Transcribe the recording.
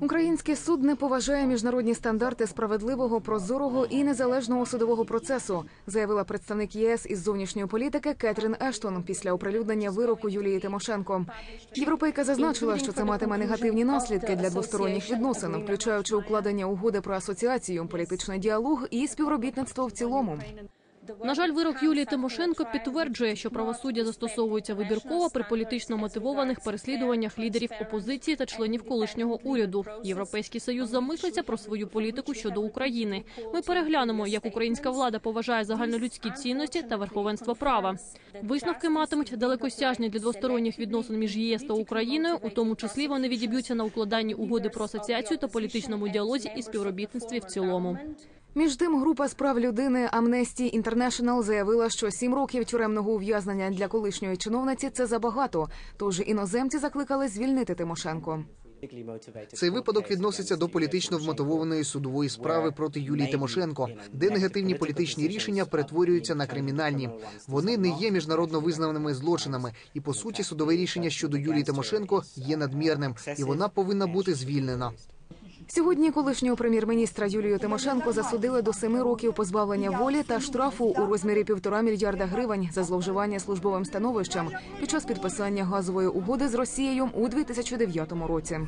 Український суд не поважає міжнародні стандарти справедливого, прозорого і незалежного судового процесу, заявила представник ЄС із зовнішньої політики Кетрін Ештон після оприлюднення вироку Юлії Тимошенко. Європейка зазначила, що це матиме негативні наслідки для двосторонніх відносин, включаючи укладення угоди про асоціацію, політичний діалог і співробітництво в цілому. На жаль, вирок Юлії Тимошенко підтверджує, що правосуддя застосовується вибірково при політично мотивованих переслідуваннях лідерів опозиції та членів колишнього уряду. Європейський союз замислиться про свою політику щодо України. Ми переглянемо, як українська влада поважає загальнолюдські цінності та верховенство права. Висновки матимуть далекосяжні для двосторонніх відносин між ЄС та Україною. У тому числі вони відіб'ються на укладанні угоди про асоціацію та політичному діалозі і співробітництві в цілому. Між тим, група з прав людини Amnesty International заявила, що сім років тюремного ув'язнення для колишньої чиновниці це забагато. Тож іноземці закликали звільнити Тимошенко. Цей випадок відноситься до політично вмотивованої судової справи проти Юлії Тимошенко, де негативні політичні рішення перетворюються на кримінальні. Вони не є міжнародно визнаними злочинами, і по суті судове рішення щодо Юлії Тимошенко є надмірним, і вона повинна бути звільнена. Сьогодні колишнього прем'єр-міністра Юлію Тимошенко засудили до семи років позбавлення волі та штрафу у розмірі півтора мільярда гривень за зловживання службовим становищем під час підписання газової угоди з Росією у 2009 році.